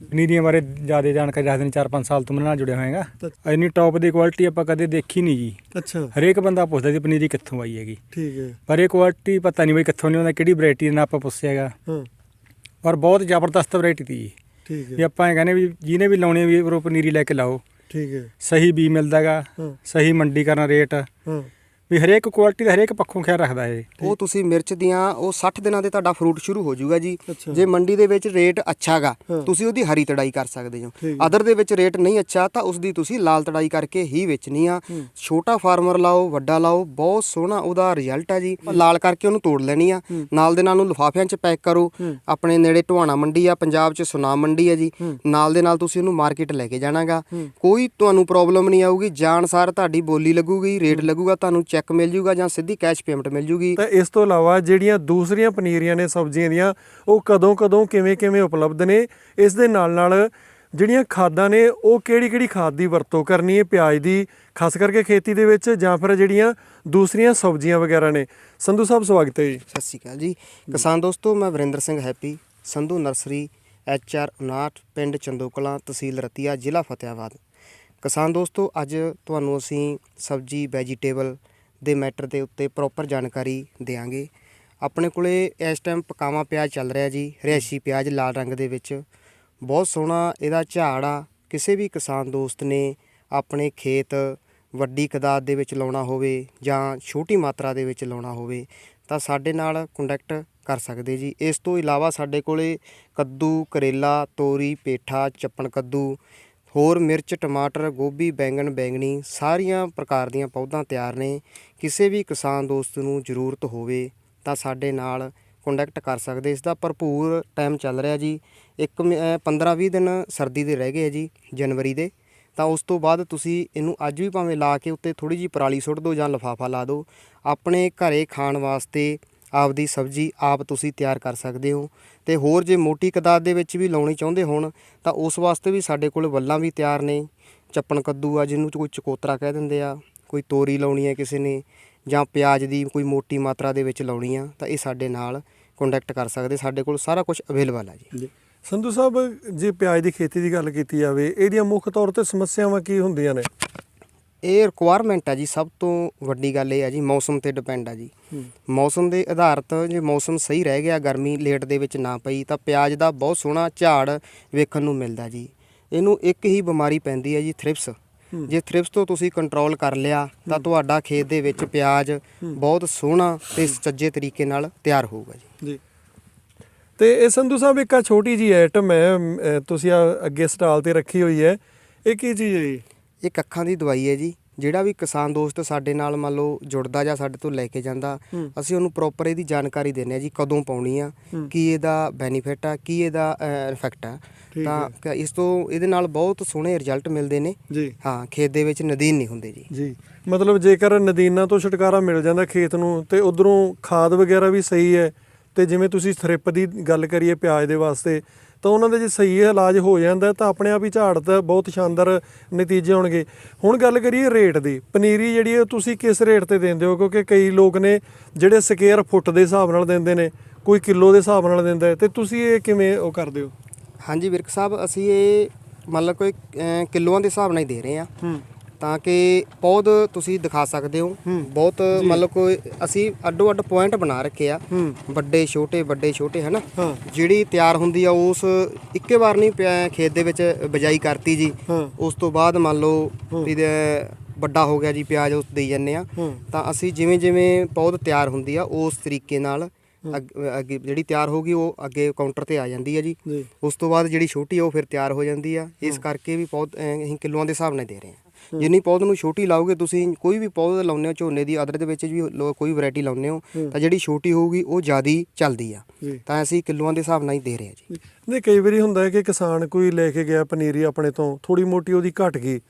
ਪਨੀਰੀਆਂ ਬਾਰੇ ਜ਼ਿਆਦਾ ਜਾਣਕਾਰੀ ਰੱਖਦੇ ਨੇ 4-5 ਸਾਲ ਤੋਂ ਮੇਰੇ ਨਾਲ ਜੁੜਿਆ ਹੋਏਗਾ। ਇੰਨੀ ਟੌਪ ਦੀ ਕੁਆਲਿਟੀ ਆਪਾਂ ਕਦੇ ਦੇਖੀ ਨਹੀਂ ਜੀ ਅੱਛਾ। ਹਰੇਕ ਬੰਦਾ ਪੁੱਛਦਾ ਸੀ ਪਨੀਰੀ ਕਿੱਥੋਂ ਆਈ ਹੈਗੀ। ਠੀਕ ਹੈ। ਪਰ ਇਹ ਕੁਆਲਿਟੀ ਪਤਾ ਨਹੀਂ ਬਈ ਕਿੱਥੋਂ ਨਹੀਂ ਆਉਂਦਾ ਕਿਹੜੀ ਵੈਰਾਈਟੀ ਨਾਲ ਆਪਾਂ ਪੁੱਛਿਆ ਹੈਗਾ ਹਾਂ। ਪਰ ਬਹੁਤ ਜ਼ਬਰਦਸਤ ਵੈਰਾਈਟੀ ਤੀ। ਜੀ ਠੀਕ ਹੈ। ਆਪਾਂ ਇਹ ਕਹਿੰਦੇ ਵੀ ਜਿਹਨੇ ਵੀ ਲਾਉਣੀ ਵੀ ਉਹ ਪਨੀਰੀ ਲੈ ਕੇ ਲਾਓ। ਠੀਕ ਹੈ। ਸਹੀ ਬੀ ਮਿਲਦਾ ਹੈਗਾ ਹਾਂ। ਸਹੀ ਮੰਡੀ ਕਰਨਾ ਰੇਟ ਹਾਂ। ਵੀ ਹਰੇਕ ਕੁਆਲਿਟੀ ਦਾ ਹਰੇਕ ਪੱਖੋਂ ਖਿਆਲ ਰੱਖਦਾ ਹੈ ਉਹ ਤੁਸੀਂ ਮਿਰਚ ਦੀਆਂ ਉਹ 60 ਦਿਨਾਂ ਦੇ ਤੁਹਾਡਾ ਫਰੂਟ ਸ਼ੁਰੂ ਹੋ ਜਾਊਗਾ ਜੀ। ਜੇ ਮੰਡੀ ਦੇ ਵਿੱਚ ਰੇਟ ਅੱਛਾਗਾ। ਤੁਸੀਂ ਉਹਦੀ ਹਰੀ ਤੜਾਈ ਕਰ ਸਕਦੇ ਹੋ। ਅਦਰ ਦੇ ਵਿੱਚ ਰੇਟ ਨਹੀਂ ਅੱਛਾ ਤਾਂ ਉਸ ਦੀ ਤੁਸੀਂ ਲਾਲ ਤੜਾਈ ਕਰਕੇ ਹੀ ਵੇਚਣੀ ਆ। ਛੋਟਾ ਫਾਰਮਰ ਲਾਓ ਵੱਡਾ ਲਾਓ ਬਹੁਤ ਸੋਹਣਾ ਉਹਦਾ ਰਿਜ਼ਲਟ ਆ ਜੀ। ਲਾਲ ਕਰਕੇ ਉਹਨੂੰ ਤੋੜ ਲੈਣੀ ਆ। ਨਾਲ ਦੇ ਨਾਲ ਉਹਨੂੰ ਲਿਫਾਫਿਆਂ 'ਚ ਪੈਕ ਕਰੋ। ਆਪਣੇ ਨੇੜੇ ਢਵਾਣਾ ਮੰਡੀ ਆ ਪੰਜਾਬ 'ਚ ਸੁਨਾਮ ਮੰਡੀ ਆ ਜੀ। ਨਾਲ ਦੇ ਨਾਲ ਤੁਸੀਂ ਉਹਨੂੰ ਮਾਰਕੀਟ ਲੈ ਕੇ ਜਾਣਾਗਾ ਕੋਈ ਤੁਹਾਨੂੰ ਪ੍ਰੋਬਲਮ ਨਹੀਂ ਆਊਗੀ। ਜਾਣਸਾਰ ਤੁਹਾਡੀ ਬੋਲੀ ਲੱਗੂਗੀ ਰੇਟ ਲੱਗੂਗਾ ਤੁਹਾਨੂੰ ਚੈੱਕ ਮਿਲ ਜੂਗਾ ਜਾਂ ਸਿੱਧੀ ਕੈਸ਼ ਪੇਮੈਂਟ ਮਿਲ ਜੂਗੀ। ਤਾਂ ਇਸ ਤੋਂ ਇਲਾਵਾ ਜਿਹੜੀਆਂ ਦੂਸਰੀਆਂ ਪਨੀਰੀਆਂ ਨੇ ਸਬਜ਼ੀਆਂ ਦੀਆਂ ਉਹ ਕਦੋਂ ਕਦੋਂ ਕਿਵੇਂ ਕਿਵੇਂ ਉਪਲਬਧ ਨੇ ਇਸ ਦੇ ਨਾਲ ਨਾਲ ਜਿਹੜੀਆਂ ਖਾਦਾਂ ਨੇ ਉਹ ਕਿਹੜੀ ਕਿਹੜੀ ਖਾਦ ਦੀ ਵਰਤੋਂ ਕਰਨੀ ਹੈ ਪਿਆਜ਼ ਦੀ ਖਾਸ ਕਰਕੇ ਖੇਤੀ ਦੇ ਵਿੱਚ ਜਾਂ ਫਿਰ ਜਿਹੜੀਆਂ ਦੂਸਰੀਆਂ ਸਬਜ਼ੀਆਂ ਵਗੈਰਾ ਨੇ। ਸੰਧੂ ਸਾਹਿਬ ਸਵਾਗਤ ਹੈ ਜੀ। ਸਤਿ ਸ਼੍ਰੀ ਅਕਾਲ ਜੀ। ਕਿਸਾਨ ਦੋਸਤੋ ਮੈਂ Varinder Singh Happy Sandhu nursery H R 59 ਪਿੰਡ ਚੰਦੋਕਲਾਂ ਤਹਿਸੀਲ ਰਤੀਆ ਜ਼ਿਲ੍ਹਾ ਫਤਿਆਬਾਦ ਕਿਸਾਨ ਦੋਸਤੋ ਅੱਜ ਤੁਹਾਨੂੰ ਅਸੀਂ ਸਬਜੀ ਵੈਜੀਟੇਬਲ ਦੇ ਮੈਟਰ ਦੇ ਉੱਤੇ ਪ੍ਰੋਪਰ ਜਾਣਕਾਰੀ ਦੇਵਾਂਗੇ ਆਪਣੇ ਕੋਲੇ ਇਸ ਟਾਈਮ ਪਕਾਵਾ ਪਿਆਜ਼ ਚੱਲ ਰਿਹਾ ਜੀ, ਰਿਹਾਇਸ਼ੀ ਪਿਆਜ਼ ਲਾਲ ਰੰਗ ਦੇ ਵਿੱਚ। ਬਹੁਤ ਸੋਹਣਾ ਇਹਦਾ ਝਾੜ ਆ। ਕਿਸੇ ਵੀ ਕਿਸਾਨ ਦੋਸਤ ਨੇ ਆਪਣੇ ਖੇਤ ਵੱਡੀ ਕਦਾਦ ਦੇ ਵਿੱਚ ਲਾਉਣਾ ਹੋਵੇ ਜਾਂ ਛੋਟੀ ਮਾਤਰਾ ਦੇ ਵਿੱਚ ਲਾਉਣਾ ਹੋਵੇ, ਤਾਂ ਸਾਡੇ ਨਾਲ ਕੰਟੈਕਟ ਕਰ ਸਕਦੇ ਜੀ। ਇਸ ਤੋਂ ਇਲਾਵਾ ਸਾਡੇ ਕੋਲੇ ਕੱਦੂ, ਕਰੇਲਾ, ਤੋਰੀ, ਪੇਠਾ, ਚੱਪਣ ਕੱਦੂ ਹੋਰ ਮਿਰਚ, ਟਮਾਟਰ, ਗੋਭੀ, ਬੈਂਗਣ, ਬੈਂਗਣੀ ਸਾਰੀਆਂ ਪ੍ਰਕਾਰ ਦੀਆਂ ਪੌਦਾਂ ਤਿਆਰ ਨੇ। ਕਿਸੇ ਵੀ ਕਿਸਾਨ ਦੋਸਤ ਨੂੰ ਜ਼ਰੂਰਤ ਹੋਵੇ ਤਾਂ ਸਾਡੇ ਨਾਲ ਕੰਟੈਕਟ ਕਰ ਸਕਦੇ ਇਸ ਦਾ ਭਰਪੂਰ ਟਾਈਮ ਚੱਲ ਰਿਹਾ ਜੀ। ਇੱਕ 15-20 ਦਿਨ ਸਰਦੀ ਦੇ ਰਹਿ ਗਏ ਆ ਜੀ, ਜਨਵਰੀ ਦੇ। ਤਾਂ ਉਸ ਤੋਂ ਬਾਅਦ ਤੁਸੀਂ ਇਹਨੂੰ ਅੱਜ ਵੀ ਭਾਵੇਂ ਲਾ ਕੇ ਉੱਤੇ ਥੋੜੀ ਜੀ ਪਰਾਲੀ ਸੁੱਟ ਦਿਓ ਜਾਂ ਲਫਾਫਾ ਲਾ ਦਿਓ। ਆਪਣੇ ਘਰੇ ਖਾਣ ਵਾਸਤੇ ਆਪਦੀ ਸਬਜ਼ੀ ਆਪ ਤੁਸੀਂ ਤਿਆਰ ਕਰ ਸਕਦੇ ਹੋ। ਤੇ ਹੋਰ ਜੇ ਮੋਟੀ ਕਦਾਦ ਦੇ ਵਿੱਚ ਵੀ ਲਾਉਣੀ ਚਾਹੁੰਦੇ ਹੋਣ, ਤਾਂ ਉਸ ਵਾਸਤੇ ਵੀ ਸਾਡੇ ਕੋਲ ਵੱਲਾਂ ਵੀ ਤਿਆਰ ਨੇ। ਚੱਪਣ ਕੱਦੂ ਆ, ਜਿਹਨੂੰ ਕੋਈ ਚਕੋਤਰਾ ਕਹਿ ਦਿੰਦੇ ਆ, ਕੋਈ ਤੋਰੀ ਲਾਉਣੀ ਹੈ ਕਿਸੇ ਨੇ, ਜਾਂ ਪਿਆਜ਼ ਦੀ ਕੋਈ ਮੋਟੀ ਮਾਤਰਾ ਦੇ ਵਿੱਚ ਲਾਉਣੀ ਆ, ਤਾਂ ਇਹ ਸਾਡੇ ਨਾਲ ਕੰਟੈਕਟ ਕਰ ਸਕਦੇ, ਸਾਡੇ ਕੋਲ ਸਾਰਾ ਕੁਝ ਅਵੇਲੇਬਲ ਆ ਜੀ। ਸੰਧੂ ਸਾਹਿਬ, ਜੇ ਪਿਆਜ਼ ਦੀ ਖੇਤੀ ਦੀ ਗੱਲ ਕੀਤੀ ਜਾਵੇ, ਇਹਦੀਆਂ ਮੁੱਖ ਤੌਰ ਤੇ ਸਮੱਸਿਆਵਾਂ ਕੀ ਹੁੰਦੀਆਂ ਨੇ? ਇਹ ਰਿਕੁਆਇਰਮੈਂਟ ਹੈ ਜੀ ਸਭ ਤੋਂ ਵੱਡੀ ਗੱਲ ਇਹ ਹੈ ਜੀ ਮੌਸਮ ਤੇ ਡਿਪੈਂਡ ਹੈ ਜੀ। ਮੌਸਮ ਦੇ ਆਧਾਰਿਤ ਜੇ ਮੌਸਮ ਸਹੀ ਰਹਿ ਗਿਆ ਗਰਮੀ ਲੇਟ ਦੇ ਵਿੱਚ ਨਾ ਪਈ ਤਾਂ ਪਿਆਜ਼ ਦਾ ਬਹੁਤ ਸੋਹਣਾ ਝਾੜ ਵੇਖਣ ਨੂੰ ਮਿਲਦਾ ਜੀ। ਇਹਨੂੰ ਇੱਕ ਹੀ ਬਿਮਾਰੀ ਪੈਂਦੀ ਹੈ ਜੀ ਥ੍ਰਿਪਸ ਜੇ ਥ੍ਰਿਪਸ ਤੋਂ ਤੁਸੀਂ ਕੰਟਰੋਲ ਕਰ ਲਿਆ ਤਾਂ ਤੁਹਾਡਾ ਖੇਤ ਦੇ ਵਿੱਚ ਪਿਆਜ਼ ਬਹੁਤ ਸੋਹਣਾ ਤੇ ਸੁਚੱਜੇ ਤਰੀਕੇ ਨਾਲ ਤਿਆਰ ਹੋਊਗਾ ਜੀ। ਜੀ। ਤੇ ਇਹ ਸੰਧੂ ਸਾਹਿਬ ਇੱਕ ਆ ਛੋਟੀ ਜੀ ਆਈਟਮ ਹੈ ਤੁਸੀਂ ਆ ਅੱਗੇ ਸਟਾਲ ਤੇ ਰੱਖੀ ਹੋਈ ਹੈ। ਇਹ ਕੀ ਚੀਜ਼ ਹੈ ਜੀ? ਇਹ ਅੱਖਾਂ ਦੀ ਦਵਾਈ ਹੈ ਜੀ। ਜਿਹੜਾ ਵੀ ਕਿਸਾਨ ਦੋਸਤ ਸਾਡੇ ਨਾਲ ਮੰਨ ਲਓ ਜੁੜਦਾ ਜਾਂ ਸਾਡੇ ਤੋਂ ਲੈ ਕੇ ਜਾਂਦਾ ਅਸੀਂ ਉਹਨੂੰ ਪ੍ਰੋਪਰ ਇਹਦੀ ਜਾਣਕਾਰੀ ਦਿੰਦੇ ਆ ਜੀ ਕਦੋਂ ਪਾਉਣੀ ਆ ਕੀ ਇਹਦਾ ਬੈਨੀਫਿਟ ਆ ਕੀ ਇਹਦਾ ਇਫੈਕਟ ਆ। ਤਾਂ ਇਸ ਤੋਂ ਇਹਦੇ ਨਾਲ ਬਹੁਤ ਸੋਹਣੇ ਰਿਜ਼ਲਟ ਮਿਲਦੇ ਨੇ। ਜੀ। ਹਾਂ ਖੇਤ ਦੇ ਵਿੱਚ ਨਦੀਨ ਨਹੀਂ ਹੁੰਦੇ ਜੀ। ਜੀ। ਮਤਲਬ ਜੇਕਰ ਨਦੀਨਾਂ ਤੋਂ ਛੁਟਕਾਰਾ ਮਿਲ ਜਾਂਦਾ ਖੇਤ ਨੂੰ ਤੇ ਉਧਰੋਂ ਖਾਦ ਵਗੈਰਾ ਵੀ ਸਹੀ ਹੈ ਤੇ ਜਿਵੇਂ ਤੁਸੀਂ ਥ੍ਰਿਪ ਦੀ ਗੱਲ ਕਰੀਏ ਪਿਆਜ਼ ਦੇ ਵਾਸਤੇ ਤਾਂ ਉਹਨਾਂ ਦੇ ਜੇ ਸਹੀ ਇਲਾਜ ਹੋ ਜਾਂਦਾ ਤਾਂ ਆਪਣੇ ਆਪ ਹੀ ਝਾੜ ਤਾਂ ਬਹੁਤ ਸ਼ਾਨਦਾਰ ਨਤੀਜੇ ਆਉਣਗੇ ਹੁਣ ਗੱਲ ਕਰੀਏ ਰੇਟ ਦੀ। ਪਨੀਰੀ ਜਿਹੜੀ ਹੈ ਤੁਸੀਂ ਕਿਸ ਰੇਟ ਤੇ ਦਿੰਦੇ ਹੋ? ਕਿਉਂਕਿ ਕਈ ਲੋਕ ਨੇ ਜਿਹੜੇ ਸਕੁਅਰ ਫੁੱਟ ਦੇ ਹਿਸਾਬ ਨਾਲ ਦਿੰਦੇ ਨੇ ਕੋਈ ਕਿਲੋ ਦੇ ਹਿਸਾਬ ਨਾਲ ਦਿੰਦਾ ਤੇ ਤੁਸੀਂ ਇਹ ਕਿਵੇਂ ਉਹ ਕਰਦੇ ਹੋ? ਹਾਂਜੀ ਵਿਰਕ ਸਾਹਿਬ ਅਸੀਂ ਇਹ ਮੰਨ ਲਓ ਕੋਈ ਕਿਲੋਆਂ ਦੇ ਹਿਸਾਬ ਨਾਲ ਹੀ ਦੇ ਰਹੇ ਆ ਹੂੰ। ਤਾਂ ਕਿ ਪੌਦ ਤੁਸੀਂ ਦਿਖਾ ਸਕਦੇ ਹੋ। ਬਹੁਤ ਮੰਨ ਲਓ ਕੋਈ ਅਸੀਂ ਅੱਡੋ ਅੱਡ ਪੁਆਇੰਟ ਬਣਾ ਰੱਖੇ ਆ। ਹੂੰ। ਵੱਡੇ ਛੋਟੇ ਵੱਡੇ ਛੋਟੇ ਹਨਾ? ਹਾਂ। ਜਿਹੜੀ ਤਿਆਰ ਹੁੰਦੀ ਆ ਉਸ ਇੱਕੇ ਵਾਰ ਨਹੀਂ ਪਿਆ ਖੇਤ ਦੇ ਵਿੱਚ ਬਜਾਈ ਕਰਤੀ ਜੀ। ਹਾਂ। ਉਸ ਤੋਂ ਬਾਅਦ ਮੰਨ ਲਓ ਦੇ ਵੱਡਾ ਹੋ ਗਿਆ ਜੀ ਪਿਆਜ਼ ਉਸ ਦੇਈ ਜੰਨੇ ਆ। ਹੂੰ। ਤਾਂ ਅਸੀਂ ਜਿਵੇਂ ਜਿਵੇਂ ਪੌਦ ਤਿਆਰ ਹੁੰਦੀ ਆ ਉਸ ਤਰੀਕੇ ਨਾਲ ਅੱਗ- ਜਿਹੜੀ ਤਿਆਰ ਹੋਗੀ ਉਹ ਅੱਗੇ ਕਾਊਂਟਰ ਤੇ ਆ ਜਾਂਦੀ ਆ ਜੀ। ਉਸ ਤੋਂ ਬਾਅਦ ਜਿਹੜੀ ਛੋਟੀ ਉਹ ਫਿਰ ਤਿਆਰ ਹੋ ਜਾਂਦੀ ਆ। ਇਸ ਕਰਕੇ ਵੀ ਪੌਦ ਅਸੀਂ ਕਿਲੋਆਂ ਦੇ ਹਿਸਾਬ ਨਾਲ ਦੇ ਰਹੇ ਹਾਂ ਜਿੰਨੀ ਪੌਦ ਨੂੰ ਛੋਟੀ ਲਾਓਗੇ ਤੁਸੀਂ ਕੋਈ ਵੀ ਪੌਦ ਲਾਉਂਦੇ ਹੋ ਝੋਨੇ ਦੀ ਅਦਰ ਦੇ ਵਿੱਚ ਵੀ ਲੋ- ਕੋਈ ਵੈਰਾਈਟੀ ਲਾਉਂਦੇ ਹੋ ਤਾਂ ਜਿਹੜੀ ਛੋਟੀ ਹੋਊਗੀ ਉਹ ਜ਼ਿਆਦੀ ਚੱਲਦੀ ਆ। ਜੀ। ਤਾਂ ਅਸੀਂ ਕਿਲੋਆਂ ਦੇ ਹਿਸਾਬ ਨਾਲ ਹੀ ਦੇ ਰਹੇ ਹਾਂ ਜੀ। ਨਹੀਂ ਕਈ ਵਾਰੀ ਹੁੰਦਾ ਹੈ ਕਿ ਕਿਸਾਨ ਕੋਈ ਲੈ ਕੇ ਗਿਆ ਪਨੀਰੀ ਆਪਣੇ ਤੋਂ ਥੋੜੀ ਮੋਟੀ ਉਹਦੀ ਘਟ ਗਈ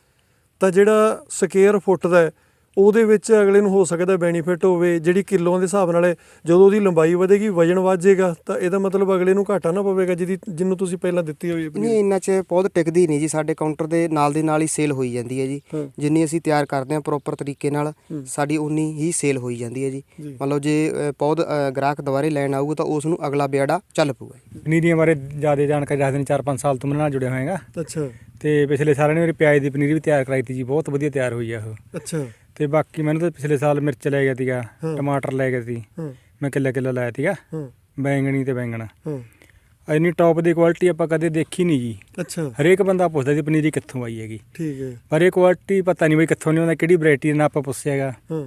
ਤਾਂ ਜਿਹੜਾ ਸਕੁਅਰ ਫੁੱਟ ਦਾ ਹੈ, ਉਹਦੇ ਵਿੱਚ ਅਗਲੇ ਨੂੰ ਹੋ ਸਕਦਾ ਬੈਨੀਫਿਟ ਹੋਵੇ ਜਿਹੜੀ ਕਿਲੋਆਂ ਦੇ ਹਿਸਾਬ ਨਾਲ ਜਦੋਂ ਉਹਦੀ ਲੰਬਾਈ ਵਧੇਗੀ ਵਜਨ ਵੱਧ ਜਾਏਗਾ ਤਾਂ ਇਹਦਾ ਮਤਲਬ ਅਗਲੇ ਨੂੰ ਘਾਟਾ ਨਾ ਪਵੇਗਾ ਜਿਹਦੀ ਜਿਹਨੂੰ ਤੁਸੀਂ ਪਹਿਲਾਂ ਦਿੱਤੀ ਹੋਈ ਹੈ ਨਹੀਂ ਪਨੀਰੀ ਇੰਨਾ ਚ ਪੌਦ ਟਿਕਦੀ ਨਹੀਂ ਜੀ ਸਾਡੇ ਕਾਊਂਟਰ ਦੇ ਨਾਲ ਦੇ ਨਾਲ ਹੀ ਸੇਲ ਹੋਈ ਜਾਂਦੀ ਹੈ ਜੀ। ਜਿੰਨੀ ਅਸੀਂ ਤਿਆਰ ਕਰਦੇ ਹਾਂ ਪ੍ਰੋਪਰ ਤਰੀਕੇ ਨਾਲ। ਸਾਡੀ ਉਨੀ ਹੀ ਸੇਲ ਹੋਈ ਜਾਂਦੀ ਹੈ ਜੀ। ਲਓ ਜੇ ਪੌਦ ਗ੍ਰਾਹਕ ਦੁਬਾਰੇ ਲੈਣ ਆਊਗਾ ਤਾਂ ਉਸ ਨੂੰ ਅਗਲਾ ਬਿਆੜਾ ਚੱਲ ਪਊਗਾ। ਪਨੀਰੀਆਂ ਬਾਰੇ ਜ਼ਿਆਦਾ ਜਾਣਕਾਰੀ ਰੱਖਦੇ ਨੇ 4-5 ਸਾਲ ਤੋਂ ਮੇਰੇ ਨਾਲ ਜੁੜਿਆ ਹੋਏਗਾ ਅੱਛਾ। ਤੇ ਪਿਛਲੇ ਸਾਲ ਨੇ ਮੇਰੀ ਪਿਆਜ਼ ਦੀ ਪਨੀਰ ਵੀ ਤਿਆਰ ਕਰਾਈ ਤੀ ਜੀ ਬਹੁਤ ਵਧੀਆ ਤਿਆਰ ਹੋਈ ਆ ਉਹ। ਅੱਛਾ। ਤੇ ਬਾਕੀ ਮੈਨੂੰ ਤਾਂ ਪਿਛਲੇ ਸਾਲ ਮਿਰਚ ਲੈ ਗਿਆ ਸੀਗਾ। ਟਮਾਟਰ ਲੈ ਗਿਆ ਸੀ। ਹਾਂ। ਮੈਂ ਕਿੱਲਾ ਕਿੱਲਾ ਲਾਇਆ ਸੀਗਾ। ਹਾਂ। ਬੈਂਗਣੀ ਤੇ ਬੈਂਗਣ। ਹਾਂ। ਇੰਨੀ ਟੌਪ ਦੀ ਕੁਆਲਿਟੀ ਆਪਾਂ ਕਦੇ ਦੇਖੀ ਨਹੀਂ ਜੀ ਅੱਛਾ। ਹਰੇਕ ਬੰਦਾ ਪੁੱਛਦਾ ਸੀ ਪਨੀਰੀ ਕਿੱਥੋਂ ਆਈ ਹੈਗੀ। ਠੀਕ ਹੈ। ਪਰ ਇਹ ਕੁਆਲਿਟੀ ਪਤਾ ਨਹੀਂ ਬਈ ਕਿੱਥੋਂ ਨਹੀਂ ਆਉਂਦਾ ਕਿਹੜੀ ਵੈਰਾਈਟੀ ਨਾਲ ਆਪਾਂ ਪੁੱਛਿਆਗਾ ਹਾਂ।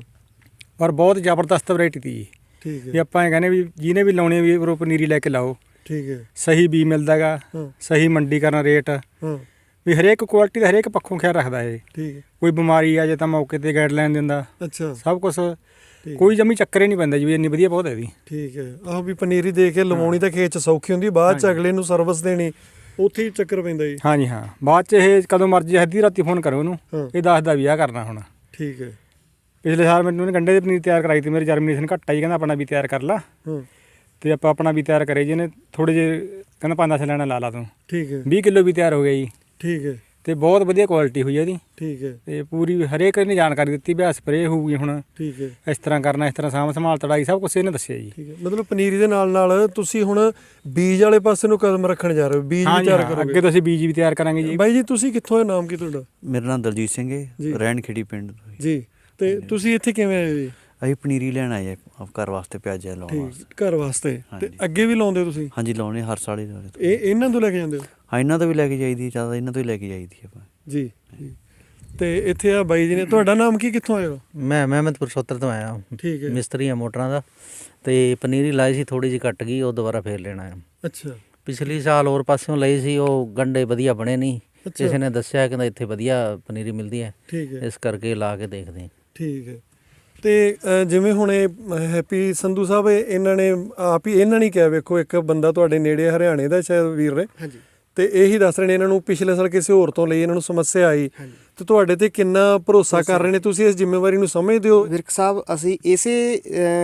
ਪਰ ਬਹੁਤ ਜ਼ਬਰਦਸਤ ਵੈਰਾਈਟੀ ਤੀ ਜੀ ਠੀਕ ਵੀ ਹੈ ਆਪਾਂ ਇਹ ਕਹਿੰਦੇ ਵੀ ਜਿਹਨੇ ਵੀ ਲਾਉਣੀ ਵੀ ਉਹ ਪਨੀਰੀ ਲੈ ਕੇ ਲਾਓ। ਠੀਕ ਹੈ। ਸਹੀ ਬੀ ਮਿਲਦਾਗਾ ਸਹੀ ਮੰਡੀਕਰਨ ਰੇਟ ਹਾਂ। ਵੀ ਹਰੇਕ ਕੁਆਲਿਟੀ ਦਾ ਹਰੇਕ ਪੱਖੋਂ ਖਿਆਲ ਰੱਖਦਾ ਇਹ। ਠੀਕ ਹੈ। ਕੋਈ ਬਿਮਾਰੀ ਆ ਜੇ ਤਾਂ ਮੌਕੇ ਤੇ ਗਾਈਡਲਾਈਨ ਦਿੰਦਾ। ਅੱਛਾ। ਸਭ ਕੁਝ ਕੋਈ ਜਮੀ ਚੱਕਰ ਹੀ ਨਹੀਂ ਪੈਂਦਾ ਜੀ ਵੀ ਇੰਨੀ ਵਧੀਆ ਬਹੁਤ ਹੈ ਇਹਦੀ। ਠੀਕ ਹੈ। ਆਹ ਵੀ ਪਨੀਰੀ ਦੇ ਕੇ ਲਵਾਉਣੀ ਤਾਂ ਖੇਤ ਚ ਸੌਖੀ ਹੁੰਦੀ ਬਾਅਦ ਚ। ਅਗਲੇ ਨੂੰ ਸਰਵਿਸ ਦੇਣੀ ਉੱਥੇ ਹੀ ਚੱਕਰ ਪੈਂਦਾ ਜੀ। ਹਾਂਜੀ ਹਾਂ। ਬਾਅਦ ਚ ਇਹ ਕਦੋਂ ਮਰਜ਼ੀ ਅੱਧੀ ਰਾਤੀ ਫੋਨ ਕਰੋ ਇਹਨੂੰ ਹਾਂ। ਇਹ ਦੱਸਦਾ ਵੀ ਆ ਕਰਨਾ ਹੁਣ। ਠੀਕ ਹੈ। ਪਿਛਲੇ ਸਾਲ ਮੈਨੂੰ ਇਹਨੇ ਗੰਡੇ ਦੀ ਪਨੀਰ ਤਿਆਰ ਕਰਾਈ ਤੀ ਮੇਰੀ ਜਰਮੀਨੇਸ਼ਨ ਘੱਟ ਆਈ ਕਹਿੰਦਾ ਆਪਣਾ ਵੀ ਤਿਆਰ ਕਰ ਲਾ। ਹਾਂ। ਤੇ ਆਪਾਂ ਆਪਣਾ ਵੀ ਤਿਆਰ ਕਰੇ ਜੀ ਇਹਨੇ ਥੋੜੇ ਜਿਹੇ ਕਹਿੰਦਾ ਪੰਜ ਦਸ ਲੈਣਾ ਲਾ ਲਾ ਤੂੰ। ਠੀਕ ਹੈ। 20 ਕਿਲੋ ਵੀ ਤਿਆਰ ਹੋ ਗਿਆ ਜੀ। ਠੀਕ ਹੈ। ਤੇ ਬਹੁਤ ਵਧੀਆ ਕੁਆਲਿਟੀ ਹੋਈ ਹੈ ਇਹਦੀ। ਠੀਕ ਹੈ। ਤੇ ਪੂਰੀ ਹਰੇਕ ਨੇ ਜਾਣਕਾਰੀ ਦਿੱਤੀ ਵੀ ਆ ਸਪਰੇਅ ਹੋਊਗੀ ਹੁਣ। ਠੀਕ ਹੈ। ਇਸ ਤਰ੍ਹਾਂ ਕਰਨਾ ਇਸ ਤਰ੍ਹਾਂ ਸਾਂਭ ਸੰਭਾਲ ਤੜਾਈ ਸਭ ਕੁਝ ਇਹਨੇ ਦੱਸਿਆ ਜੀ। ਠੀਕ ਹੈ। ਮਤਲਬ ਪਨੀਰੀ ਦੇ ਨਾਲ ਨਾਲ ਤੁਸੀਂ ਹੁਣ ਬੀਜ ਵਾਲੇ ਪਾਸੇ ਨੂੰ ਕਦਮ ਰੱਖਣ ਜਾ ਰਹੇ ਹੋ ਬੀਜ ਵੀ ਤਿਆਰ ਹਾਂ, ਕਰੋਗੇ। ਅੱਗੇ ਤੋਂ ਅਸੀਂ ਬੀਜ ਵੀ ਤਿਆਰ ਕਰਾਂਗੇ ਜੀ। ਬਾਈ ਜੀ ਤੁਸੀਂ ਕਿੱਥੋਂ ਹੈ ਨਾਮ ਕੀ ਤੁਹਾਡਾ? ਮੇਰਾ ਨਾਮ ਦਲਜੀਤ ਸਿੰਘ। ਹੈ ਰਹਿਣ ਖੇੜੀ ਪਿੰਡ। ਜੀ। ਤੇ ਤੁਸੀਂ ਇੱਥੇ ਕਿਵੇਂ ਆਏ ਜੀ? ਅਸੀਂ ਪਨੀਰੀ ਲੈਣ ਆਏ ਆ ਘਰ ਵਾਸਤੇ ਪਿਆਜ਼ਾ ਲਾਉਣ ਵਾਸਤੇ। ਠੀਕ ਘਰ ਵਾਸਤੇ? ਤੇ। ਅੱਗੇ ਵੀ ਲਾਉਂਦੇ ਹੋ ਤੁਸੀਂ? ਹਾਂਜੀ ਲਾਉਣੇ ਹਰ ਸਾਲ ਹੀ ਇਹ ਇਹਨਾਂ ਤੋਂ ਲੈ ਕੇ ਜਾਂਦੇ ਹੋ? ਹਾਂ ਇਹਨਾਂ ਤੋਂ ਵੀ ਲੈ ਕੇ ਜਾਈਦੀ ਜ਼ਿਆਦਾ ਇਹਨਾਂ ਤੋਂ ਹੀ ਲੈ ਕੇ ਜਾਈਦੀ ਆਪਾਂ। ਜੀ ਜੀ। ਤੇ ਇੱਥੇ ਆ ਬਾਈ ਜੀ ਨੇ ਤੁਹਾਡਾ ਨਾਮ ਕੀ ਕਿੱਥੋਂ ਆਏ ਹੋ? ਮੈਂ ਮਹਿਮਦਪੁਰ ਸੋਤਰ ਤੋਂ ਆਇਆ ਠੀਕ ਹੈ। ਮਿਸਤਰੀ ਆ ਮੋਟਰਾਂ ਦਾ। ਤੇ ਪਨੀਰੀ ਲਾਈ ਸੀ ਥੋੜੀ ਜਿਹੀ ਕੱਟ ਗਈ ਉਹ ਦੁਬਾਰਾ ਫੇਰ ਲੈਣਾ ਆ ਅੱਛਾ। ਪਿਛਲੀ ਸਾਲ ਹੋਰ ਪਾਸਿਓਂ ਲਈ ਸੀ ਉਹ ਗੰਡੇ ਵਧੀਆ ਬਣੇ ਨਹੀਂ। ਕਿਸੇ ਨੇ ਦੱਸਿਆ ਕਹਿੰਦਾ ਇੱਥੇ ਵਧੀਆ ਪਨੀਰੀ ਮਿਲਦੀ ਹੈ। ਠੀਕ ਹੈ। ਇਸ ਕਰਕੇ ਲਾ ਕੇ ਦੇਖਦੇ ਹਾਂ। ਠੀਕ ਹੈ। ਤੇ ਜਿਵੇਂ ਹੁਣ ਇਹ ਹੈਪੀ ਸੰਧੂ ਸਾਹਿਬ ਇਹ- ਇਹਨਾਂ ਨੇ ਆਪ ਹੀ ਇਹਨਾਂ ਨੇ ਕਿਹਾ ਵੇਖੋ ਇੱਕ ਬੰਦਾ ਤੁਹਾਡੇ ਨੇੜੇ ਹਰਿਆਣੇ ਦਾ ਸ਼ਾਇਦ ਵੀਰ ਨੇ। ਹਾਂਜੀ। ਤੇ ਇਹੀ ਦੱਸ ਰਹੇ ਨੇ ਇਹਨਾਂ ਨੂੰ ਪਿਛਲੇ ਸਾਲ ਕਿਸੇ ਹੋਰ ਤੋਂ ਲਈ ਇਹਨਾਂ ਨੂੰ ਸਮੱਸਿਆ ਆਈ। ਤੇ ਤੁਹਾਡੇ ਤੇ ਕਿੰਨਾ ਭਰੋਸਾ ਕਰ ਰਹੇ ਨੇ? ਤੁਸੀਂ ਇਸ ਜ਼ਿੰਮੇਵਾਰੀ ਨੂੰ ਸਮਝਦੇ ਹੋ? ਵਿਰਕ ਸਾਹਿਬ ਅਸੀਂ ਇਸੇ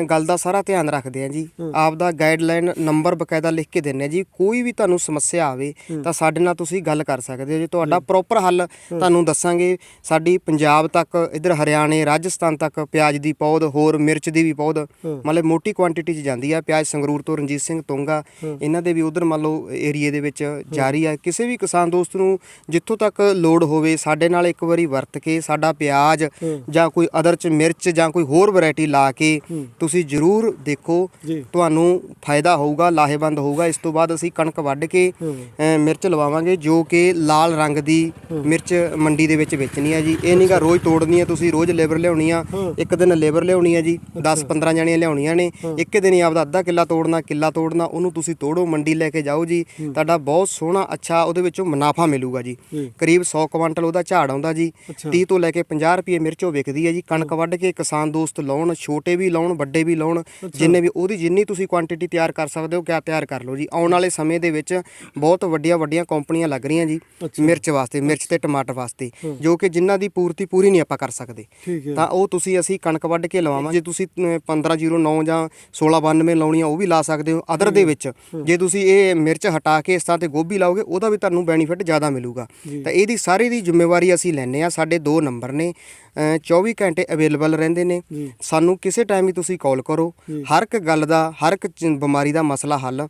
ਗੱਲ ਦਾ ਸਾਰਾ ਧਿਆਨ ਰੱਖਦੇ ਹਾਂ ਜੀ। ਆਪ ਦਾ ਗਾਈਡਲਾਈਨ ਨੰਬਰ ਬਕਾਇਦਾ ਲਿਖ ਕੇ ਦਿੰਨੇ ਜੀ। ਕੋਈ ਵੀ ਤੁਹਾਨੂੰ ਸਮੱਸਿਆ ਆਵੇ ਤਾਂ ਸਾਡੇ ਨਾਲ ਤੁਸੀਂ ਗੱਲ ਕਰ ਸਕਦੇ ਹੋ ਜੀ। ਤੁਹਾਡਾ ਪ੍ਰੋਪਰ ਹੱਲ ਤੁਹਾਨੂੰ ਦੱਸਾਂਗੇ। ਸਾਡੀ ਪੰਜਾਬ ਤੱਕ ਇਧਰ ਹਰਿਆਣੇ ਰਾਜਸਥਾਨ ਤੱਕ ਪਿਆਜ਼ ਦੀ ਪੌਦ ਹੋਰ ਮਿਰਚ ਦੀ ਵੀ ਪੌਦ ਮਤਲਬ ਮੋਟੀ ਕੁਆਂਟੀਟੀ 'ਚ ਜਾਂਦੀ ਆ। ਪਿਆਜ਼ ਸੰਗਰੂਰ ਤੋਂ ਰਣਜੀਤ ਸਿੰਘ ਤੁੰਗਾ ਇਹਨਾਂ ਦੇ ਵੀ ਉਧਰ ਮੰਨ ਲਓ ਏਰੀਏ ਦੇ ਵਿੱਚ ਜਾਰੀ ਆ। ਕਿਸੇ ਵੀ ਕਿਸਾਨ ਦੋਸਤ ਨੂੰ ਜਿੱਥੋਂ ਤੱਕ ਲੋੜ ਹੋਵੇ ਸਾਡੇ ਨਾਲ ਇੱਕ ਵਾਰੀ ਵਰਤ ਕੇ ਸਾਡਾ ਪਿਆਜ਼ ਜਾਂ ਕੋਈ ਅਦਰ ਚ ਮਿਰਚ ਜਾਂ ਕੋਈ ਹੋਰ ਵੈਰਾਈਟੀ ਲਾ ਕੇ ਤੁਸੀਂ ਜ਼ਰੂਰ ਦੇਖੋ। ਤੁਹਾਨੂੰ ਫਾਇਦਾ ਹੋਊਗਾ ਲਾਹੇਵੰਦ ਹੋਊਗਾ। ਇਸ ਤੋਂ ਬਾਅਦ ਅਸੀਂ ਕਣਕ ਵੱਢ ਕੇ ਮਿਰਚ ਲਵਾਵਾਂਗੇ ਜੋ ਕਿ ਲਾਲ ਰੰਗ ਦੀ ਮਿਰਚ ਮੰਡੀ ਦੇ ਵਿੱਚ ਵੇਚਣੀ ਹੈ ਜੀ। ਇਹ ਨਹੀਂਗਾ ਰੋਜ਼ ਤੋੜਨੀ ਹੈ ਤੁਸੀਂ ਰੋਜ਼ ਲੇਬਰ ਲਿਆਉਣੀ ਆ। ਇੱਕ ਦਿਨ ਲੇਬਰ ਲਿਆਉਣੀ ਹੈ ਜੀ 10 15 ਜਣੀਆਂ ਲਿਆਉਣੀਆਂ ਨੇ। ਇੱਕ ਦਿਨ ਹੀ ਆਪਦਾ ਅੱਧਾ ਕਿੱਲਾ ਤੋੜਨਾ ਕਿੱਲਾ ਤੋੜਨਾ ਉਹਨੂੰ ਤੁਸੀਂ ਤੋੜੋ ਮੰਡੀ ਲੈ ਕੇ ਜਾਓ ਜੀ। ਤੁਹਾਡਾ ਬਹੁਤ ਸੋਹਣਾ ਅੱਛਾ ਉਹਦੇ ਵਿੱਚੋਂ ਮੁਨਾਫਾ ਮਿਲੂਗਾ ਜੀ। ਕਰੀਬ 100 ਕੁਇੰਟਲ ਉਹਦਾ ਝਾੜ ਆਉਂਦਾ ਜੀ। 30 ਤੋਂ ਲੈ ਕੇ 50 ਰੁਪਏ ਮਿਰਚ ਵਿਕਦੀ ਹੈ ਜੀ। ਕਣਕ ਵੱਢ ਕੇ ਕਿਸਾਨ ਦੋਸਤ ਲਾਉਣ ਛੋਟੇ ਵੀ ਲਾਉਣ ਵੱਡੇ ਵੀ ਲਾਉਣ ਜਿੰਨੇ ਵੀ ਉਹਦੀ ਜਿੰਨੀ ਤੁਸੀਂ ਕੁਆਂਟੀਟੀ ਤਿਆਰ ਕਰ ਸਕਦੇ ਹੋ ਕਿਆ ਤਿਆਰ ਕਰ ਲਓ ਜੀ। ਆਉਣ ਵਾਲੇ ਸਮੇਂ ਦੇ ਵਿੱਚ ਬਹੁਤ ਵੱਡੀਆਂ ਵੱਡੀਆਂ ਕੰਪਨੀਆਂ ਲੱਗ ਰਹੀਆਂ ਜੀ ਮਿਰਚ ਵਾਸਤੇ ਮਿਰਚ ਤੇ ਟਮਾਟਰ ਵਾਸਤੇ ਜੋ ਕਿ ਜਿਨ੍ਹਾਂ ਦੀ ਪੂਰਤੀ ਪੂਰੀ ਨਹੀਂ ਆਪਾਂ ਕਰ ਸਕਦੇ। ਤਾਂ ਉਹ ਤੁਸੀਂ ਅਸੀਂ ਕਣਕ ਵੱਢ ਕੇ ਲਵਾਵਾਂਗੇ ਜੇ ਤੁਸੀਂ ਅਹ, 1509 ਜਾਂ 1692 ਲਾਉਣੀ ਆ ਉਹ ਵੀ ਲਾ ਸਕਦੇ ਹੋ। ਅਦਰ ਦੇ ਵਿੱਚ ਜੇ ਤੁਸੀਂ ਇਹ ਮਿਰਚ ਹਟਾ ਕੇ ਇਸ ਤਰ੍ਹਾਂ ਤੇ ਗੋਭੀ ਲਾਓਗੇ ਉਹਦਾ ਵੀ ਤੁਹਾਨੂੰ ਬੈਨੀਫਿਟ ਜ਼ਿਆਦਾ ਮਿਲੂਗਾ। ਤਾਂ ਇਹਦੀ ਸਾਰੀ ਦੀ ਜ਼ਿੰਮੇਵਾਰੀ ਅਸੀਂ ਲੈਨੇ ਆ ਸਾਡੇ ਦੋ ਨੰਬਰ ਨੇ। ਅਹ, 24 ਘੰਟੇ ਅਵੇਲੇਬਲ ਰਹਿੰਦੇ ਨੇ। ਸਾਨੂੰ ਕਿਸੇ ਟਾਈਮ ਵੀ ਤੁਸੀਂ ਕਾਲ ਕਰੋ। ਹਰ ਇੱਕ ਗੱਲ ਦਾ ਹਰ ਇੱਕ ਚ- ਬਿਮਾਰੀ ਦਾ ਮਸਲਾ ਹੱਲ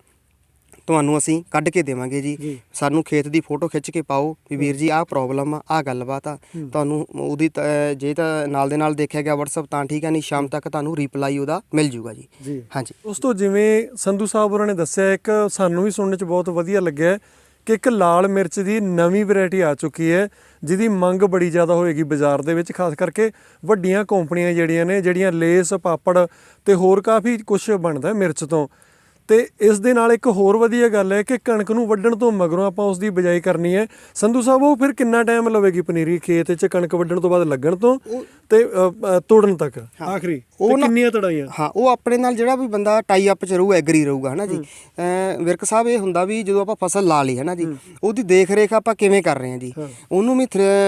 ਤੁਹਾਨੂੰ ਅਸੀਂ ਕੱਢ ਕੇ ਦੇਵਾਂਗੇ ਜੀ। ਸਾਨੂੰ ਖੇਤ ਦੀ ਫੋਟੋ ਖਿੱਚ ਕੇ ਪਾਓ ਵੀ ਵੀਰ ਜੀ ਆਹ ਪ੍ਰੋਬਲਮ ਆ ਆਹ ਗੱਲਬਾਤ ਆ। ਤੁਹਾਨੂੰ ਉਹਦੀ ਤਾਂ, ਜੇ ਤਾਂ ਨਾਲ ਦੇ ਨਾਲ ਦੇਖਿਆ ਗਿਆ WhatsApp ਤਾਂ ਠੀਕ ਆ ਨਹੀਂ ਸ਼ਾਮ ਤੱਕ ਤੁਹਾਨੂੰ ਰਿਪਲਾਈ ਉਹਦਾ ਮਿਲ ਜੂਗਾ ਜੀ। ਜੀ। ਹਾਂਜੀ। ਉਸ ਤੋਂ ਜਿਵੇਂ ਸੰਧੂ ਸਾਹਿਬ ਹੋਰਾਂ ਨੇ ਦੱਸਿਆ ਇੱਕ ਸਾਨੂੰ ਵੀ ਸੁਣਨ ਚ ਬਹੁਤ ਵਧੀਆ ਲੱਗਿਆ। ਕਿ ਇੱਕ ਲਾਲ ਮਿਰਚ ਦੀ ਨਵੀਂ ਵੈਰਾਈਟੀ ਆ ਚੁੱਕੀ ਹੈ, ਜਿਹਦੀ ਮੰਗ ਬੜੀ ਜ਼ਿਆਦਾ ਹੋਏਗੀ ਬਾਜ਼ਾਰ ਦੇ ਵਿੱਚ, ਖਾਸ ਕਰਕੇ ਵੱਡੀਆਂ ਕੰਪਨੀਆਂ ਜਿਹੜੀਆਂ ਨੇ, ਜਿਹੜੀਆਂ ਲੇਸ, ਪਾਪੜ ਤੇ ਹੋਰ ਕਾਫੀ ਕੁਝ ਬਣਦਾ ਮਿਰਚ ਤੋਂ। ਤੇ ਇਸ ਦੇ ਨਾਲ ਇੱਕ ਹੋਰ ਵਧੀਆ ਗੱਲ ਹੈ ਕਿ ਕਣਕ ਨੂੰ ਵੱਢਣ ਤੋਂ ਮਗਰੋਂ ਆਪਾਂ ਉਸ ਦੀ ਬਿਜਾਈ ਕਰਨੀ ਹੈ। ਸੰਧੂ ਸਾਹਿਬ ਉਹ ਫਿਰ ਕਿੰਨਾ ਟਾਈਮ ਲਵੇਗੀ ਪਨੀਰੀ ਖੇਤ 'ਚ ਕਣਕ ਵੱਢਣ ਤੋਂ ਬਾਅਦ ਲੱਗਣ ਤੋਂ ਤੇ ਤੋੜਨ ਤੱਕ? ਆਖਰੀ। ਉਹ ਕਿੰਨੀਆਂ ਤੜਾਈਆਂ? ਹਾਂ ਉਹ ਆਪਣੇ ਨਾਲ ਜਿਹੜਾ ਵੀ ਬੰਦਾ ਟਾਈ ਅਪ ਚ ਰਹੂ ਐਗਰੀ ਰਹੂਗਾ ਹਨਾ ਜੀ? ਵਿਰਕ ਸਾਹਿਬ ਇਹ ਹੁੰਦਾ ਵੀ ਜਦੋਂ ਆਪਾਂ ਫਸਲ ਲਾ ਲਈ ਹਨਾ ਜੀ? ਉਹਦੀ ਦੇਖ ਰੇਖ ਆਪਾਂ ਕਿਵੇਂ ਕਰ ਰਹੇ ਹਾਂ ਜੀ? ਉਹਨੂੰ ਵੀ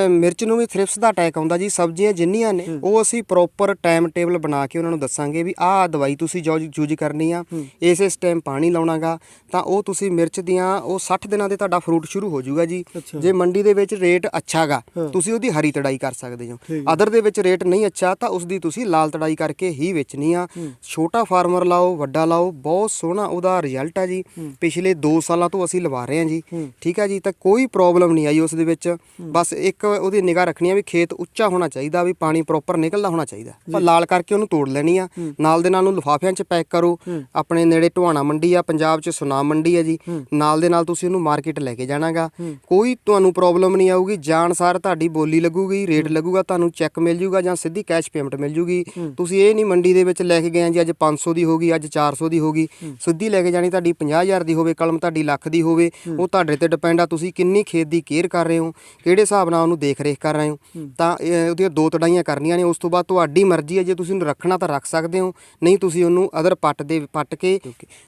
ਮਿਰਚ ਨੂੰ ਵੀ ਥ੍ਰਿਪਸ ਦਾ ਅਟੈਕ ਆਉਂਦਾ ਜੀ ਸਬਜ਼ੀਆਂ ਜਿੰਨੀਆਂ ਨੇ ਉਹ ਅਸੀਂ ਪ੍ਰੋਪਰ ਟਾਈਮ ਟੇਬਲ ਬਣਾ ਕੇ ਉਹਨਾਂ ਨੂੰ ਦੱਸਾਂਗੇ ਵੀ ਆਹ ਦਵਾਈ ਤੁਸੀਂ ਜੋ ਯੂਜ਼ ਕਰਨੀ ਆ ਇਸ ਇਸ ਟਾਈਮ ਪਾਣੀ ਲਾਉਣਾਗਾ ਤਾਂ ਉਹ ਤੁਸੀਂ ਮਿਰਚ ਦੀਆਂ ਉਹ 60 ਦਿਨਾਂ ਦੇ ਤੁਹਾਡਾ ਫਰੂਟ ਸ਼ੁਰੂ ਹੋ ਜਾਊਗਾ ਜੀ। ਜੇ ਮੰਡੀ ਦੇ ਵਿੱਚ ਰੇਟ ਅੱਛਾਗਾ ਤੁਸੀਂ ਉਹਦੀ ਹਰੀ ਤੜਾਈ ਕਰ ਸਕਦੇ ਹੋ। ਅਦਰ ਦੇ ਵਿੱਚ ਰੇਟ ਨਹੀਂ ਅੱਛਾ ਤਾਂ ਉਸ ਦੀ ਤੁਸੀਂ ਲਾਲ ਤੜਾਈ ਕਰਕੇ ਹੀ ਵੇਚਣੀ ਆ। ਛੋਟਾ ਫਾਰਮਰ ਲਾਓ ਵੱਡਾ ਲਾਓ ਬਹੁਤ ਸੋਹਣਾ ਉਹਦਾ ਰਿਜ਼ਲਟ ਆ ਜੀ। ਪਿਛਲੇ 2 ਸਾਲਾਂ ਤੋਂ ਅਸੀਂ ਲਵਾ ਰਹੇ ਹਾਂ ਜੀ। ਠੀਕ ਆ ਜੀ ਤਾਂ ਕੋਈ ਪ੍ਰੋਬਲਮ ਨਹੀਂ ਆਈ ਉਸ ਦੇ ਵਿੱਚ। ਬਸ ਇੱਕ ਉਹਦੀ ਨਿਗਾਹ ਰੱਖਣੀ ਆ ਵੀ ਖੇਤ ਉੱਚਾ ਹੋਣਾ ਚਾਹੀਦਾ ਵੀ ਪਾਣੀ ਪ੍ਰੋਪਰ ਨਿਕਲਦਾ ਹੋਣਾ ਚਾਹੀਦਾ। ਲਾਲ ਕਰਕੇ ਉਹਨੂੰ ਤੋੜ ਲੈਣੀ ਆ। ਨਾਲ ਦੇ ਨਾਲ ਨੂੰ ਲਿਫਾਫਿਆਂ 'ਚ ਪੈਕ ਕਰੋ। ਆਪਣੇ ਨੇੜੇ ਢਵਾਣਾ ਮੰਡੀ ਆ ਪੰਜਾਬ 'ਚ ਸੁਨਾਮ ਮੰਡੀ ਆ ਜੀ। ਨਾਲ ਦੇ ਨਾਲ ਤੁਸੀਂ ਉਹਨੂੰ ਮਾਰਕੀਟ ਲੈ ਕੇ ਜਾਣਾਗਾ। ਕੋਈ ਤੁਹਾਨੂੰ ਪ੍ਰੋਬਲਮ ਨਹੀਂ ਆਊਗੀ ਜਾਣ ਸਾਰ ਤੁਹਾਡੀ ਬੋਲੀ ਲੱਗੂਗੀ ਰੇਟ ਲੱਗੂਗਾ ਤੁਹਾਨੂੰ ਚੈੱਕ ਮਿਲ ਜੂਗਾ ਜਾਂ ਸਿੱਧੀ ਕੈਸ਼ ਪੇਮੈਂਟ ਮਿਲ ਜੂਗੀ। ਤੁਸੀਂ ਇਹ ਨਹੀਂ ਮੰਡੀ ਦੇ ਵਿੱਚ ਲੈ ਕੇ ਗਏ ਜੀ ਅੱਜ 500 ਦੀ ਹੋਗੀ ਅੱਜ 400 ਦੀ ਹੋਗੀ ਸਿੱਧੀ ਲੈ ਕੇ ਜਾਣੀ ਤੁਹਾਡੀ 50000 ਦੀ ਹੋਵੇ ਕਲਮ ਤੁਹਾਡੀ ਲੱਖ ਦੀ ਹੋਵੇ ਉਹ ਤੁਹਾਡੇ ਤੇ ਡਿਪੈਂਡ ਆ ਤੁਸੀਂ ਕਿੰਨੀ ਖੇਤ ਦੀ ਕੇਅਰ ਕਰ ਰਹੇ ਹੋ ਕਿਹੜੇ ਹਿਸਾਬ ਨਾਲ ਉਹਨੂੰ ਦੇਖ ਰੇਖ ਕਰ ਰਹੇ ਹੋ। ਤਾਂ ਉਹਦੀਆਂ ਦੋ ਤੜਾਈਆਂ ਕਰਨੀਆਂ ਨੇ ਉਸ ਤੋਂ ਬਾਅਦ ਤੁਹਾਡੀ ਮਰਜ਼ੀ ਹੈ ਜੇ ਤੁਸੀਂ ਉਹਨੂੰ ਰੱਖਣਾ ਤਾਂ ਰੱਖ ਸਕਦੇ ਹੋ ਨਹੀਂ ਤੁਸੀਂ ਉਹਨੂੰ ਅਦਰ ਪੱਟ ਦੇ ਪੱਟ ਕੇ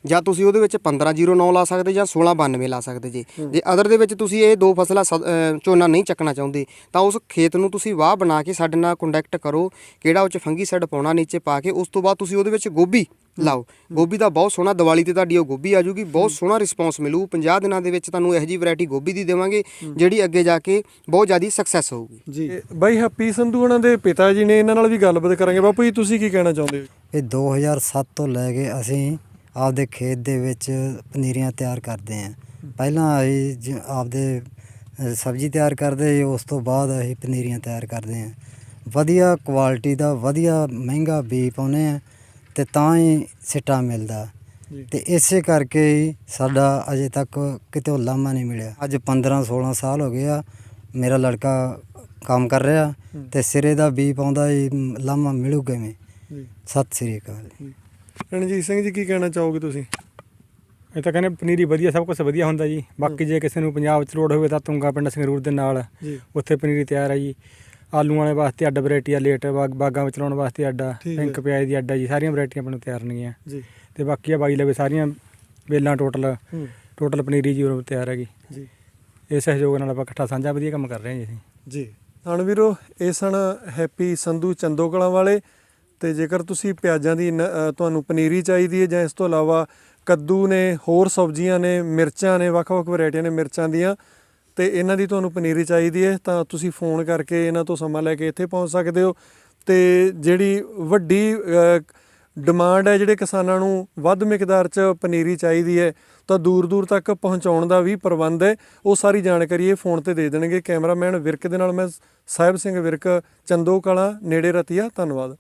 ਜਾਂ ਤੁਸੀਂ ਉਹਦੇ ਵਿੱਚ 1509 ਲਾ ਸਕਦੇ ਜਾਂ 1692 ਲਾ ਸਕਦੇ ਜੇ। ਜੇ ਅਦਰ ਦੇ ਵਿੱਚ ਤੁਸੀਂ ਇਹ ਦੋ ਫਸਲਾਂ ਝੋਨਾ ਨਹੀਂ ਚੱਕਣਾ ਚਾਹੁੰਦੇ ਤਾਂ ਉਸ ਖੇਤ ਨੂੰ ਤੁਸੀਂ ਵਾਹ ਬਣਾ ਕੇ ਸਾਡੇ ਨਾਲ ਕੰਟੈਕਟ ਕਰੋ ਕਿਹੜਾ ਉਹ ਚ ਫੰਗੀਸਾਈਡ ਪਾਉਣਾ ਨੀਚੇ ਪਾ ਕੇ ਉਸ ਤੋਂ ਬਾਅਦ ਤੁਸੀਂ ਉਹਦੇ ਵਿੱਚ ਗੋਭੀ ਲਾਓ। ਗੋਭੀ ਦਾ ਬਹੁਤ ਸੋਹਣਾ ਦੀਵਾਲੀ ਤੇ ਤੁਹਾਡੀ ਉਹ ਗੋਭੀ ਆ ਜੂਗੀ ਬਹੁਤ ਸੋਹਣਾ ਰਿਸਪੌਂਸ ਮਿਲੂ। 50 ਦਿਨਾਂ ਦੇ ਵਿੱਚ ਤੁਹਾਨੂੰ ਇਹੋ ਜੀ ਵੈਰਾਈਟੀ ਗੋਭੀ ਦੀ ਦੇਵਾਂਗੇ ਜਿਹੜੀ ਅੱਗੇ ਜਾ ਕੇ ਬਹੁਤ ਜ਼ਿਆਦਾ ਸਕਸੈਸ ਹੋਊਗੀ। ਜੀ। ਬਾਈ ਹੈਪੀ ਸੰਧੂ ਉਹਨਾਂ ਦੇ ਪਿਤਾ ਜੀ ਨੇ ਇਹਨਾਂ ਨਾਲ ਵੀ ਗੱਲਬਾਤ ਕਰਾਂਗੇ। ਬਾਪੂ ਜੀ ਤੁਸੀਂ ਕੀ ਕਹਿਣਾ ਚਾਹੁੰਦੇ ਹੋ? ਇਹ 2007 ਤੋਂ ਲੈ ਕੇ ਅਸੀਂ ਆਪਦੇ ਖੇਤ ਦੇ ਵਿੱਚ ਪਨੀਰੀਆਂ ਤਿਆਰ ਕਰਦੇ ਹਾਂ। ਪਹਿਲਾਂ ਅਸੀਂ ਜ- ਆਪਦੇ ਅ, ਸਬਜ਼ੀ ਤਿਆਰ ਕਰਦੇ ਸੀ, ਉਸ ਤੋਂ ਬਾਅਦ ਅਸੀਂ ਪਨੀਰੀਆਂ ਤਿਆਰ ਕਰਦੇ ਹਾਂ। ਵਧੀਆ ਕੁਆਲਿਟੀ ਦਾ ਵਧੀਆ ਮਹਿੰਗਾ ਬੀ ਪਾਉਨੇ ਆ ਤੇ ਤਾਂ ਹੀ ਸਿੱਟਾ ਮਿਲਦਾ। ਤੇ ਇਸੇ ਕਰਕੇ ਹੀ ਸਾਡਾ ਅਜੇ ਤੱਕ ਕਿਤੇ ਲਾਮਾ ਨਹੀਂ ਮਿਲਿਆ। ਅੱਜ 15 16 ਸਾਲ ਹੋ ਗਏ ਆ ਮੇਰਾ ਲੜਕਾ ਕੰਮ ਕਰ ਰਿਹਾ ਤੇ ਸਿਰੇ ਦਾ ਬੀ ਪਾਉਂਦਾ ਹੀ ਲਾਮਾ ਮਿਲੂ ਕਿਵੇਂ? ਜੀ। ਸਤਿ ਸ੍ਰੀ ਅਕਾਲ। ਰਣਜੀਤ ਸਿੰਘ ਜੀ ਕੀ ਕਹਿਣਾ ਚਾਹੋਗੇ ਤੁਸੀਂ? ਇਹ ਤਾਂ ਕਹਿੰਦੇ ਪਨੀਰੀ ਵਧੀਆ ਸਭ ਕੁਝ ਵਧੀਆ ਹੁੰਦਾ ਜੀ। ਬਾਕੀ ਜੇ ਕਿਸੇ ਨੂੰ ਪੰਜਾਬ 'ਚ ਲੋੜ ਹੋਵੇ ਤਾਂ ਤੁੰਗਾ ਪਿੰਡ ਸੰਗਰੂਰ ਦੇ ਨਾਲ ਜੀ। ਉੱਥੇ ਪਨੀਰੀ ਤਿਆਰ ਹੈ ਜੀ। ਆਲੂਆਂ ਵਾਲੇ ਵਾਸਤੇ ਅੱਡ ਵੈਰਾਈਟੀ ਆ ਲੇਟ ਬਾਗ- ਬਾਗਾਂ ਵਿੱਚ ਲਾਉਣ ਵਾਸਤੇ ਅੱਡਾ ਠੀਕ ਹੈ। ਪਿੰਕ ਪਿਆਜ਼ ਦੀ ਅੱਡਾ ਜੀ ਸਾਰੀਆਂ ਵੈਰਾਈਟੀਆਂ ਆਪਣੇ ਕੋਲ ਤਿਆਰ ਨੇਗੀਆਂ ਜੀ। ਤੇ ਬਾਕੀ ਆ ਬਾਈ ਲਵੇ ਸਾਰੀਆਂ ਵੇਲਾਂ ਟੋਟਲ ਹੂੰ। ਟੋਟਲ ਪਨੀਰੀ ਜੀ ਉਹ ਤਿਆਰ ਹੈਗੀ ਜੀ। ਇਸ ਸਹਿਯੋਗ ਨਾਲ ਆਪਾਂ ਇਕੱਠਾ ਸਾਂਝਾ ਵਧੀਆ ਕੰਮ ਕਰ ਰਹੇ ਹਾਂ ਜੀ ਅਸੀਂ। ਜੀ। ਹਣ ਵੀਰੋ ਇਹ ਸਨ ਹੈਪੀ ਸੰਧੂ ਚੰਦੋਕਲਾਂ ਵਾਲੇ ਤੇ ਜੇਕਰ ਤੁਸੀਂ ਪਿਆਜ਼ਾਂ ਦੀ ਨ- ਤੁਹਾਨੂੰ ਪਨੀਰੀ ਚਾਹੀਦੀ ਹੈ ਜਾਂ ਇਸ ਤੋਂ ਇਲਾਵਾ ਕੱਦੂ ਨੇ, ਹੋਰ ਸਬਜ਼ੀਆਂ ਨੇ, ਮਿਰਚਾਂ ਨੇ, ਵੱਖ-ਵੱਖ ਵੈਰਾਈਟੀਆਂ ਨੇ ਮਿਰਚਾਂ ਦੀਆਂ, ਤੇ ਇਹਨਾਂ ਦੀ ਤੁਹਾਨੂੰ ਪਨੀਰੀ ਚਾਹੀਦੀ ਹੈ, ਤਾਂ ਤੁਸੀਂ ਫੋਨ ਕਰਕੇ ਇਹਨਾਂ ਤੋਂ ਸਮਾਂ ਲੈ ਕੇ ਇੱਥੇ ਪਹੁੰਚ ਸਕਦੇ ਹੋ। ਤੇ ਜਿਹੜੀ ਵੱਡੀ ਡਿਮਾਂਡ ਹੈ, ਜਿਹੜੇ ਕਿਸਾਨਾਂ ਨੂੰ ਵੱਧ ਮਿਕਦਾਰ 'ਚ ਪਨੀਰੀ ਚਾਹੀਦੀ ਹੈ, ਤਾਂ ਦੂਰ ਦੂਰ ਤੱਕ ਪਹੁੰਚਾਉਣ ਦਾ ਵੀ ਪ੍ਰਬੰਧ ਹੈ। ਉਹ ਸਾਰੀ ਜਾਣਕਾਰੀ ਇਹ ਫੋਨ ਤੇ ਦੇ ਦੇਣਗੇ। ਕੈਮਰਾਮੈਨ ਵਿਰਕ ਦੇ ਨਾਲ ਮੈਂ ਸਾਹਿਬ ਸਿੰਘ ਵਿਰਕ ਚੰਦੋ ਕਲਾਂ ਨੇੜੇ ਰਤੀਆ, ਧੰਨਵਾਦ।